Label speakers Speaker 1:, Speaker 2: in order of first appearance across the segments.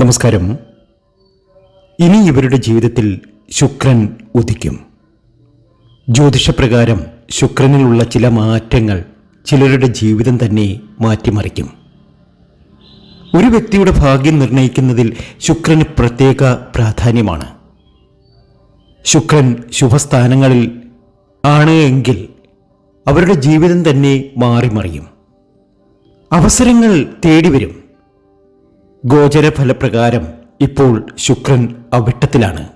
Speaker 1: നമസ്കാരം. ഇനി ഇവരുടെ ജീവിതത്തിൽ ശുക്രൻ ഉദിക്കും. ജ്യോതിഷപ്രകാരം ശുക്രനിലുള്ള ചില മാറ്റങ്ങൾ ചിലരുടെ ജീവിതം തന്നെ മാറ്റിമറിക്കും. ഒരു വ്യക്തിയുടെ ഭാഗ്യം നിർണയിക്കുന്നതിൽ ശുക്രന് പ്രത്യേക പ്രാധാന്യമാണ്. ശുക്രൻ ശുഭസ്ഥാനങ്ങളിൽ ആണ് എങ്കിൽ അവരുടെ ജീവിതം തന്നെ മാറിമറിയും. അവസരങ്ങൾ തേടി വരും ഗോചരഫലപ്രകാരം ഇപ്പോൾ ശുക്രൻ അവിട്ടത്തിലാണ്.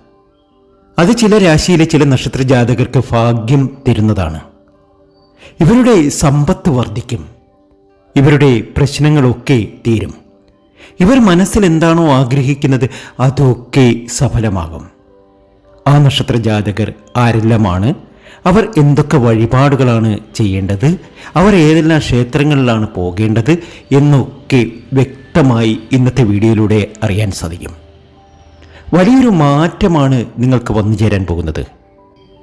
Speaker 1: അത് ചില രാശിയിലെ ചില നക്ഷത്ര ജാതകർക്ക് ഭാഗ്യം തരുന്നതാണ്. ഇവരുടെ സമ്പത്ത് വർദ്ധിക്കും. ഇവരുടെ പ്രശ്നങ്ങളൊക്കെ തീരും. ഇവർ മനസ്സിൽ എന്താണോ ആഗ്രഹിക്കുന്നത് അതൊക്കെ സഫലമാകും. ആ നക്ഷത്ര ജാതകർ ആരെല്ലാമാണ്? അവർ എന്തൊക്കെ വഴിപാടുകളാണ് ചെയ്യേണ്ടത്? അവർ ഏതെല്ലാം ക്ഷേത്രങ്ങളിലാണ് പോകേണ്ടത്? എന്നൊക്കെ വ്യക്തമായി ഇന്നത്തെ വീഡിയോയിലൂടെ അറിയാൻ സാധിക്കും. വലിയൊരു മാറ്റമാണ് നിങ്ങൾക്ക് വന്നു ചേരാൻ പോകുന്നത്.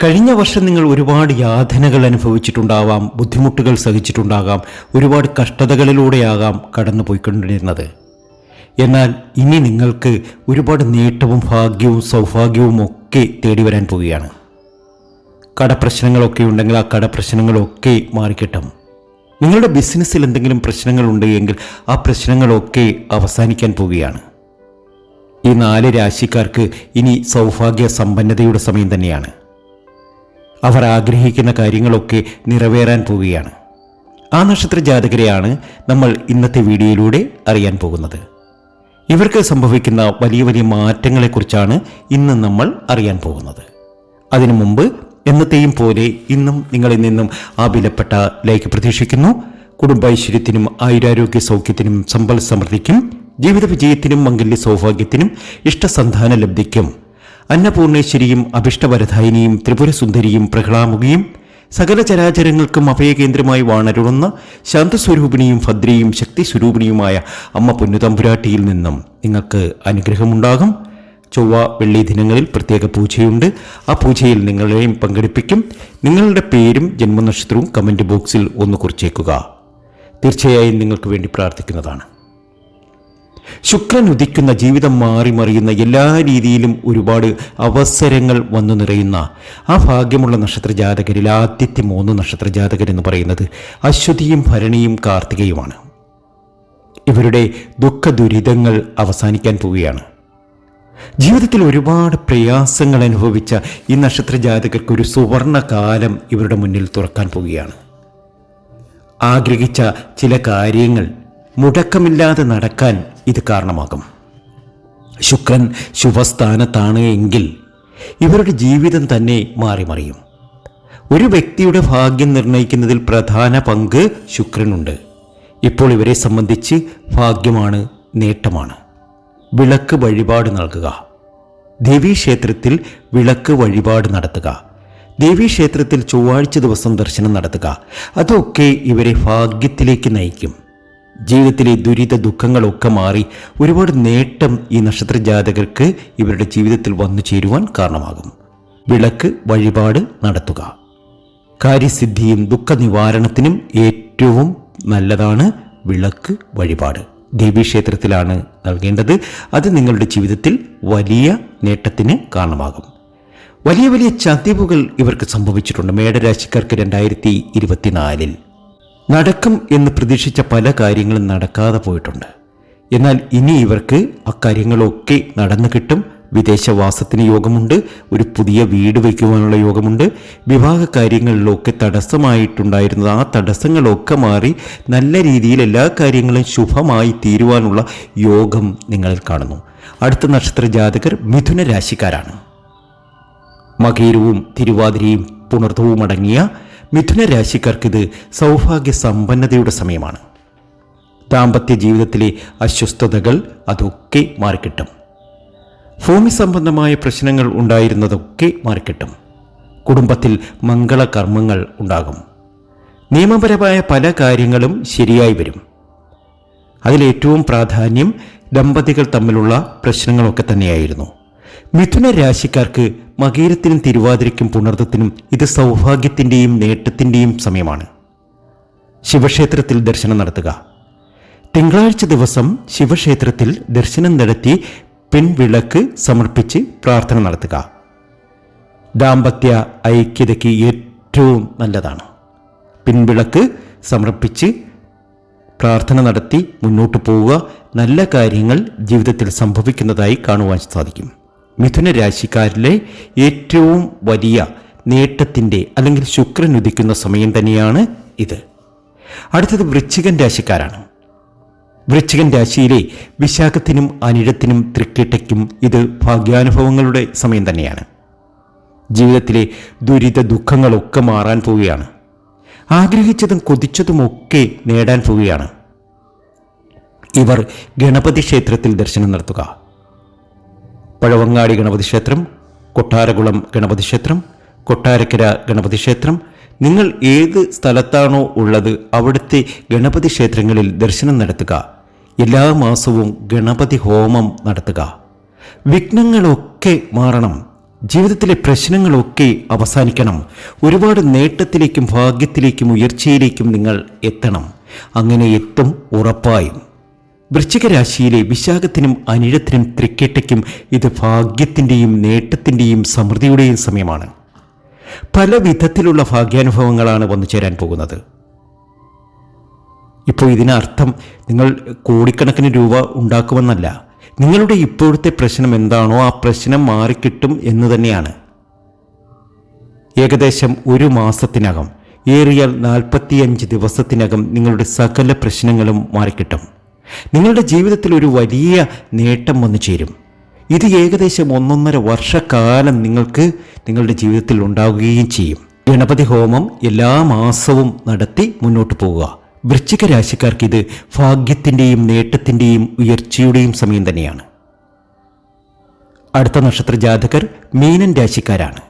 Speaker 1: കഴിഞ്ഞ വർഷം നിങ്ങൾ ഒരുപാട് യാതനകൾ അനുഭവിച്ചിട്ടുണ്ടാവാം ബുദ്ധിമുട്ടുകൾ സഹിച്ചിട്ടുണ്ടാകാം ഒരുപാട് കഷ്ടതകളിലൂടെയാകാം കടന്നു പോയിക്കൊണ്ടിരുന്നത് എന്നാൽ ഇനി നിങ്ങൾക്ക് ഒരുപാട് നേട്ടവും ഭാഗ്യവും സൗഭാഗ്യവും ഒക്കെ തേടി വരാൻ പോവുകയാണ്. കടപ്രശ്നങ്ങളൊക്കെ ഉണ്ടെങ്കിൽ ആ കടപ്രശ്നങ്ങളൊക്കെ മാറിക്കിട്ടും. നിങ്ങളുടെ ബിസിനസ്സിൽ എന്തെങ്കിലും പ്രശ്നങ്ങളുണ്ട് എങ്കിൽ ആ പ്രശ്നങ്ങളൊക്കെ അവസാനിക്കാൻ പോവുകയാണ്. ഈ നാല് രാശിക്കാർക്ക് ഇനി സൗഭാഗ്യ സമ്പന്നതയുടെ സമയം തന്നെയാണ്. അവർ ആഗ്രഹിക്കുന്ന കാര്യങ്ങളൊക്കെ നിറവേറാൻ പോവുകയാണ്. ആ നക്ഷത്ര ജാതകരെയാണ് നമ്മൾ ഇന്നത്തെ വീഡിയോയിലൂടെ അറിയാൻ പോകുന്നത്. ഇവർക്ക് സംഭവിക്കുന്ന വലിയ വലിയ മാറ്റങ്ങളെക്കുറിച്ചാണ് ഇന്ന് നമ്മൾ അറിയാൻ പോകുന്നത്. അതിനു മുമ്പ് എന്നത്തെയും പോലെ ഇന്നും നിങ്ങളിൽ നിന്നും ആ വിലപ്പെട്ട ലൈക്ക് പ്രതീക്ഷിക്കുന്നു. കുടുംബൈശ്വര്യത്തിനും ആയുരാരോഗ്യ സൗഖ്യത്തിനും സമ്പൽ സമൃദ്ധിക്കും ജീവിത വിജയത്തിനും മംഗല്യ സൗഭാഗ്യത്തിനും ഇഷ്ടസന്ധാന ലബ്ധിക്കും. അന്നപൂർണേശ്വരിയും അഭിഷ്ടവരധായിനിയും ത്രിപുരസുന്ദരിയും പ്രഹ്ലാമുകിയും സകല ചരാചരങ്ങൾക്കും അഭയകേന്ദ്രമായി വാണരുളുന്ന ശാന്തസ്വരൂപിണിയും ഭദ്രയും ശക്തി സ്വരൂപിണിയുമായ അമ്മ പൊന്നുതമ്പുരാട്ടിയിൽ നിന്നും നിങ്ങൾക്ക് അനുഗ്രഹമുണ്ടാകും. ചൊവ്വ വെള്ളി ദിനങ്ങളിൽ പ്രത്യേക പൂജയുണ്ട്. ആ പൂജയിൽ നിങ്ങളെയും പങ്കെടുപ്പിക്കും. നിങ്ങളുടെ പേരും ജന്മനക്ഷത്രവും കമന്റ് ബോക്സിൽ ഒന്ന് കുറിച്ചേക്കുക. തീർച്ചയായും നിങ്ങൾക്ക് വേണ്ടി പ്രാർത്ഥിക്കുന്നതാണ്. ശുക്രൻ ഉദിക്കുന്ന ജീവിതം മാറി മറിയുന്ന എല്ലാ രീതിയിലും ഒരുപാട് അവസരങ്ങൾ വന്നു നിറയുന്ന ആ ഭാഗ്യമുള്ള നക്ഷത്ര ജാതകരിൽ ആദ്യത്തെ മൂന്ന് നക്ഷത്ര ജാതകർ എന്ന് പറയുന്നത് അശ്വതിയും ഭരണിയും കാർത്തികയുമാണ്. ഇവരുടെ ദുഃഖ ദുരിതങ്ങൾ അവസാനിക്കാൻ പോവുകയാണ്. ജീവിതത്തിൽ ഒരുപാട് പ്രയാസങ്ങൾ അനുഭവിച്ച ഈ നക്ഷത്ര ജാതകർക്ക് ഒരു സുവർണ കാലം ഇവരുടെ മുന്നിൽ തുറക്കാൻ പോവുകയാണ്. ആഗ്രഹിച്ച ചില കാര്യങ്ങൾ മുടക്കമില്ലാതെ നടക്കാൻ ഇത് കാരണമാകും. ശുക്രൻ ശുഭസ്ഥാനത്താണ് എങ്കിൽ ഇവരുടെ ജീവിതം തന്നെ മാറിമറിയും. ഒരു വ്യക്തിയുടെ ഭാഗ്യം നിർണയിക്കുന്നതിൽ പ്രധാന പങ്ക് ശുക്രനുണ്ട്. ഇപ്പോൾ ഇവരെ സംബന്ധിച്ച് ഭാഗ്യമാണ് നേട്ടമാണ്. വിളക്ക് വഴിപാട് നൽകുക. ദേവീക്ഷേത്രത്തിൽ വിളക്ക് വഴിപാട് നടത്തുക. ദേവീക്ഷേത്രത്തിൽ ചൊവ്വാഴ്ച ദിവസം ദർശനം നടത്തുക. അതൊക്കെ ഇവരെ ഭാഗ്യത്തിലേക്ക് നയിക്കും. ജീവിതത്തിലെ ദുരിത ദുഃഖങ്ങളൊക്കെ മാറി ഒരുപാട് നേട്ടം ഈ നക്ഷത്ര ജാതകർക്ക് ഇവരുടെ ജീവിതത്തിൽ വന്നു ചേരുവാൻ കാരണമാകും. വിളക്ക് വഴിപാട് നടത്തുക. കാര്യസിദ്ധിയും ദുഃഖ നിവാരണത്തിനും ഏറ്റവും നല്ലതാണ് വിളക്ക് വഴിപാട്. ദേവീക്ഷേത്രത്തിലാണ് നൽകേണ്ടത്. അത് നിങ്ങളുടെ ജീവിതത്തിൽ വലിയ നേട്ടത്തിന് കാരണമാകും. വലിയ വലിയ ചതിവുകൾ ഇവർക്ക് സംഭവിച്ചിട്ടുണ്ട്. മേടരാശിക്കാർക്ക് രണ്ടായിരത്തി ഇരുപത്തിനാലിൽ നടക്കും എന്ന് പ്രതീക്ഷിച്ച പല കാര്യങ്ങളും നടക്കാതെ പോയിട്ടുണ്ട്. എന്നാൽ ഇനി ഇവർക്ക് അക്കാര്യങ്ങളൊക്കെ നടന്നു കിട്ടും. വിദേശവാസത്തിന് യോഗമുണ്ട് ഒരു പുതിയ വീട് വയ്ക്കുവാനുള്ള യോഗമുണ്ട്. വിവാഹ കാര്യങ്ങളിലൊക്കെ തടസ്സമായിട്ടുണ്ടായിരുന്നത് ആ തടസ്സങ്ങളൊക്കെ മാറി നല്ല രീതിയിൽ എല്ലാ കാര്യങ്ങളും ശുഭമായി തീരുവാനുള്ള യോഗം നിങ്ങൾ കാണുന്നു. അടുത്ത നക്ഷത്ര ജാതകർ മിഥുന രാശിക്കാരാണ്. മകീരവും തിരുവാതിരയും പുണർത്തവും അടങ്ങിയ മിഥുന രാശിക്കാർക്കിത് സൗഭാഗ്യ സമ്പന്നതയുടെ സമയമാണ്. ദാമ്പത്യ ജീവിതത്തിലെ അസ്വസ്ഥതകൾ അതൊക്കെ മാറിക്കിട്ടും. ഭൂമി സംബന്ധമായ പ്രശ്നങ്ങൾ ഉണ്ടായിരുന്നതൊക്കെ മാറിക്കിട്ടും. കുടുംബത്തിൽ മംഗളകർമ്മങ്ങൾ ഉണ്ടാകും. നിയമപരമായ പല കാര്യങ്ങളും ശരിയായി വരും. അതിലേറ്റവും പ്രാധാന്യം ദമ്പതികൾ തമ്മിലുള്ള പ്രശ്നങ്ങളൊക്കെ തന്നെയായിരുന്നു. മിഥുന രാശിക്കാർക്ക് മകീരത്തിനും തിരുവാതിരയ്ക്കും പുണർത്തത്തിനും ഇത് സൗഭാഗ്യത്തിന്റെയും നേട്ടത്തിന്റെയും സമയമാണ്. ശിവക്ഷേത്രത്തിൽ ദർശനം നടത്തുക. തിങ്കളാഴ്ച ദിവസം ശിവക്ഷേത്രത്തിൽ ദർശനം നടത്തി പിൻവിളക്ക് സമർപ്പിച്ച് പ്രാർത്ഥന നടത്തുക. ദാമ്പത്യ ഐക്യതയ്ക്ക് ഏറ്റവും നല്ലതാണ്. പിൻവിളക്ക് സമർപ്പിച്ച് പ്രാർത്ഥന നടത്തി മുന്നോട്ട് പോവുക. നല്ല കാര്യങ്ങൾ ജീവിതത്തിൽ സംഭവിക്കുന്നതായി കാണുവാൻ സാധിക്കും. മിഥുന രാശിക്കാരിലെ ഏറ്റവും വലിയ നേട്ടത്തിന്റെ അല്ലെങ്കിൽ ശുക്രൻ ഉദിക്കുന്ന സമയം തന്നെയാണ് ഇത്. അടുത്തത് വൃശ്ചികൻ രാശിക്കാരാണ്. വൃശ്ചികൻ രാശിയിലെ വിശാഖത്തിനും അനിഴത്തിനും തൃക്കേട്ടയ്ക്കും ഇത് ഭാഗ്യാനുഭവങ്ങളുടെ സമയം തന്നെയാണ്. ജീവിതത്തിലെ ദുരിത ദുഃഖങ്ങളൊക്കെ മാറാൻ പോവുകയാണ്. ആഗ്രഹിച്ചതും കൊതിച്ചതുമൊക്കെ നേടാൻ പോവുകയാണ്. ഇവർ ഗണപതി ക്ഷേത്രത്തിൽ ദർശനം നടത്തുക. പഴവങ്ങാടി ഗണപതി ക്ഷേത്രം കൊട്ടാരകുളം ഗണപതി ക്ഷേത്രം കൊട്ടാരക്കര ഗണപതി ക്ഷേത്രം നിങ്ങൾ ഏത് സ്ഥലത്താണോ ഉള്ളത് അവിടുത്തെ ഗണപതി ക്ഷേത്രങ്ങളിൽ ദർശനം നടത്തുക. എല്ലാ മാസവും ഗണപതി ഹോമം നടത്തുക. വിഘ്നങ്ങളൊക്കെ മാറണം. ജീവിതത്തിലെ പ്രശ്നങ്ങളൊക്കെ അവസാനിക്കണം. ഒരുപാട് നേട്ടത്തിലേക്കും ഭാഗ്യത്തിലേക്കും ഉയർച്ചയിലേക്കും നിങ്ങൾ എത്തണം. അങ്ങനെ എത്തും ഉറപ്പായും. വൃശ്ചിക രാശിയിലെ വിശാഖത്തിനും അനിഴത്തിനും തൃക്കേട്ടയ്ക്കും ഇത് ഭാഗ്യത്തിന്റെയും നേട്ടത്തിന്റെയും സമൃദ്ധിയുടെയും സമയമാണ്. പല വിധത്തിലുള്ള ഭാഗ്യാനുഭവങ്ങളാണ് വന്നു ചേരാൻ പോകുന്നത്. ഇപ്പോൾ ഇതിനർത്ഥം നിങ്ങൾ കോടിക്കണക്കിന് രൂപ ഉണ്ടാക്കുമെന്നല്ല. നിങ്ങളുടെ ഇപ്പോഴത്തെ പ്രശ്നം എന്താണോ ആ പ്രശ്നം മാറിക്കിട്ടും എന്ന് തന്നെയാണ്. ഏകദേശം ഒരു മാസത്തിനകം ഏറിയാൽ നാൽപ്പത്തിയഞ്ച് ദിവസത്തിനകം നിങ്ങളുടെ സകല പ്രശ്നങ്ങളും മാറിക്കിട്ടും. നിങ്ങളുടെ ജീവിതത്തിൽ ഒരു വലിയ നേട്ടം വന്നു ചേരും. ഇത് ഏകദേശം ഒന്നൊന്നര വർഷക്കാലം നിങ്ങൾക്ക് നിങ്ങളുടെ ജീവിതത്തിൽ ഉണ്ടാവുകയും ചെയ്യും. ഗണപതി ഹോമം എല്ലാ മാസവും നടത്തി മുന്നോട്ട് പോവുക. വൃശ്ചിക രാശിക്കാർക്ക് ഇത് ഭാഗ്യത്തിന്റെയും നേട്ടത്തിന്റെയും ഉയർച്ചയുടെയും സമയം തന്നെയാണ്. അടുത്ത നക്ഷത്ര ജാതകർ മീനൻ രാശിക്കാരാണ്.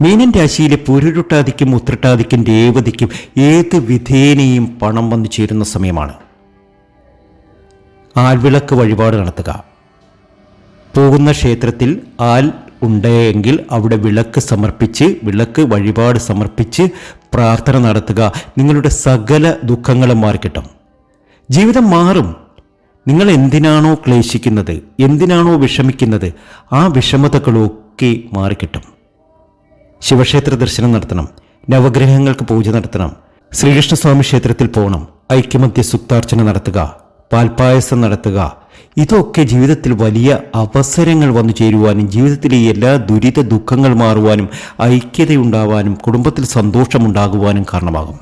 Speaker 1: മീനൻ രാശിയിലെ പുരുരുട്ടാതിക്കും ഉത്രട്ടാതിക്കും രേവതിക്കും ഏത് വിധേനയും പണം വന്നു ചേരുന്ന സമയമാണ്. ആൽവിളക്ക് വഴിപാട് നടത്തുക. പോകുന്ന ക്ഷേത്രത്തിൽ ആൽ ഉണ്ടെങ്കിൽ അവിടെ വിളക്ക് സമർപ്പിച്ച് വിളക്ക് വഴിപാട് സമർപ്പിച്ച് പ്രാർത്ഥന നടത്തുക നിങ്ങളുടെ സകല ദുഃഖങ്ങളും മാറിക്കിട്ടും. ജീവിതം മാറും. നിങ്ങൾ എന്തിനാണോ ക്ലേശിക്കുന്നത് എന്തിനാണോ വിഷമിക്കുന്നത് ആ വിഷമതകളൊക്കെ മാറിക്കിട്ടും. ശിവക്ഷേത്ര ദർശനം നടത്തണം നവഗ്രഹങ്ങൾക്ക് പൂജ നടത്തണം ശ്രീകൃഷ്ണസ്വാമി ക്ഷേത്രത്തിൽ പോകണം ഐക്യമത്യ സുക്താർച്ചന നടത്തുക പാൽപായസം നടത്തുക ഇതൊക്കെ ജീവിതത്തിൽ വലിയ അവസരങ്ങൾ വന്നു ചേരുവാനും ജീവിതത്തിലെ എല്ലാ ദുരിത ദുഃഖങ്ങൾ മാറുവാനും ഐക്യതയുണ്ടാവാനും കുടുംബത്തിൽ സന്തോഷമുണ്ടാകുവാനും കാരണമാകും.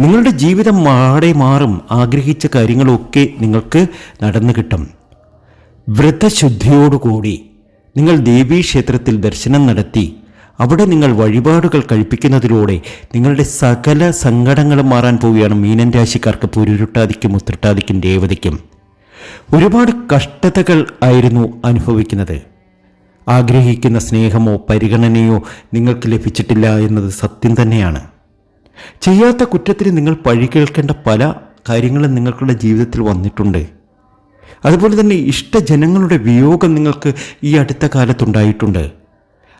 Speaker 1: നിങ്ങളുടെ ജീവിതം മാടെ മാറും ആഗ്രഹിച്ച കാര്യങ്ങളൊക്കെ നിങ്ങൾക്ക് നടന്നു കിട്ടും. വ്രതശുദ്ധിയോടുകൂടി നിങ്ങൾ ദേവീക്ഷേത്രത്തിൽ ദർശനം നടത്തി അവിടെ നിങ്ങൾ വഴിപാടുകൾ കഴിപ്പിക്കുന്നതിലൂടെ നിങ്ങളുടെ സകല സങ്കടങ്ങളും മാറാൻ പോവുകയാണ് മീനൻ രാശിക്കാർക്ക് പുരുരുട്ടാതിക്കും ഉത്രട്ടാതിക്കും രേവതിക്കും ഒരുപാട് കഷ്ടതകൾ ആയിരുന്നു അനുഭവിക്കുന്നത്. ആഗ്രഹിക്കുന്ന സ്നേഹമോ പരിഗണനയോ നിങ്ങൾക്ക് ലഭിച്ചിട്ടില്ല എന്നത് സത്യം തന്നെയാണ്. ചെയ്യാത്ത കുറ്റത്തിന് നിങ്ങൾ പഴി കേൾക്കേണ്ട പല കാര്യങ്ങളും നിങ്ങളുടെ ജീവിതത്തിൽ വന്നിട്ടുണ്ട്. അതുപോലെ തന്നെ ഇഷ്ടജനങ്ങളുടെ വിയോഗം നിങ്ങൾക്ക് ഈ അടുത്ത കാലത്തുണ്ടായിട്ടുണ്ട്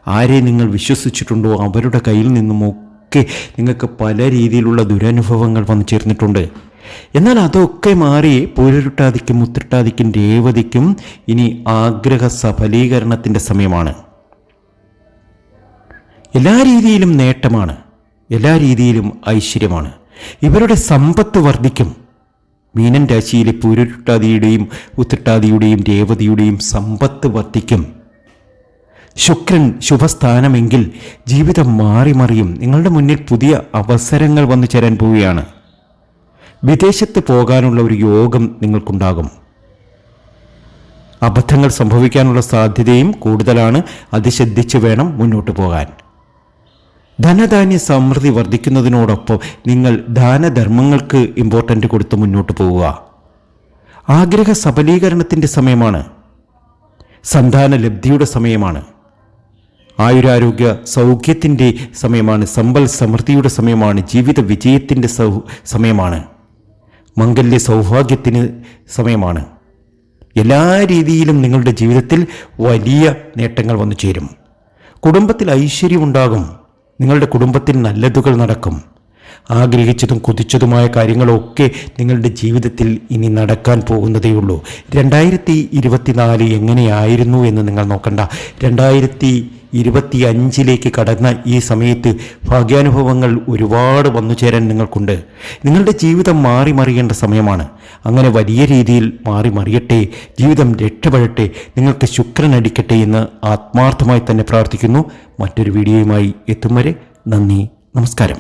Speaker 1: ആരെ നിങ്ങൾ വിശ്വസിച്ചിട്ടുണ്ടോ? അവരുടെ കയ്യിൽ നിന്നുമൊക്കെ നിങ്ങൾക്ക് പല രീതിയിലുള്ള ദുരനുഭവങ്ങൾ വന്നു ചേർന്നിട്ടുണ്ട്. എന്നാൽ അതൊക്കെ മാറി പൂരരുട്ടാതിക്കും മുത്തിട്ടാതിക്കും രേവതിക്കും ഇനി ആഗ്രഹ സഫലീകരണത്തിന്റെ സമയമാണ്. എല്ലാ രീതിയിലും നേട്ടമാണ് എല്ലാ രീതിയിലും ഐശ്വര്യമാണ്. ഇവരുടെ സമ്പത്ത് വർദ്ധിക്കും. മീനൻ രാശിയിലെ പൂരുരുട്ടാതിയുടെയും ഉത്തിട്ടാതിയുടെയും രേവതിയുടെയും സമ്പത്ത് വർദ്ധിക്കും. ശുക്രൻ ശുഭസ്ഥാനമെങ്കിൽ ജീവിതം മാറി മറിയും. നിങ്ങളുടെ മുന്നിൽ പുതിയ അവസരങ്ങൾ വന്നു ചേരാൻ പോവുകയാണ്. വിദേശത്ത് പോകാനുള്ള ഒരു യോഗം നിങ്ങൾക്കുണ്ടാകും. അബദ്ധങ്ങൾ സംഭവിക്കാനുള്ള സാധ്യതയും കൂടുതലാണ്. അത് ശ്രദ്ധിച്ചു വേണം മുന്നോട്ട് പോകാൻ. ധനധാന്യ സമൃദ്ധി വർദ്ധിക്കുന്നതിനോടൊപ്പം നിങ്ങൾ ദാനധർമ്മങ്ങൾക്ക് ഇമ്പോർട്ടന്റ് കൊടുത്ത് മുന്നോട്ട് പോവുക. ആഗ്രഹ സബലീകരണത്തിന്റെ സമയമാണ്. സന്താന ലബ്ധിയുടെ സമയമാണ്. ആയുരാരോഗ്യ സൗഖ്യത്തിന്റെ സമയമാണ് സമ്പൽ സമൃദ്ധിയുടെ സമയമാണ് ജീവിത വിജയത്തിന്റെ സൗ സമയമാണ് മംഗല്യ സൗഭാഗ്യത്തിന് സമയമാണ്. എല്ലാ രീതിയിലും നിങ്ങളുടെ ജീവിതത്തിൽ വലിയ നേട്ടങ്ങൾ വന്നു ചേരും. കുടുംബത്തിൽ ഐശ്വര്യമുണ്ടാകും നിങ്ങളുടെ കുടുംബത്തിൽ നല്ലതുകൾ നടക്കും. ആഗ്രഹിച്ചതും കൊതിച്ചതുമായ കാര്യങ്ങളൊക്കെ നിങ്ങളുടെ ജീവിതത്തിൽ ഇനി നടക്കാൻ പോകുന്നതേയുള്ളൂ രണ്ടായിരത്തി ഇരുപത്തിനാല് എങ്ങനെയായിരുന്നു എന്ന് നിങ്ങൾ നോക്കണ്ട. രണ്ടായിരത്തി ഇരുപത്തി അഞ്ചിലേക്ക് കടന്ന ഈ സമയത്ത് ഭാഗ്യാനുഭവങ്ങൾ ഒരുപാട് വന്നു ചേരാൻ നിങ്ങൾക്കുണ്ട്. നിങ്ങളുടെ ജീവിതം മാറി മറിയേണ്ട സമയമാണ്. അങ്ങനെ വലിയ രീതിയിൽ മാറി മറിയട്ടെ ജീവിതം രക്ഷപ്പെടട്ടെ നിങ്ങൾക്ക് ശുക്രൻ അടിക്കട്ടെ എന്ന് ആത്മാർത്ഥമായി തന്നെ പ്രാർത്ഥിക്കുന്നു. മറ്റൊരു വീഡിയോയുമായി എത്തും വരെ നന്ദി നമസ്കാരം.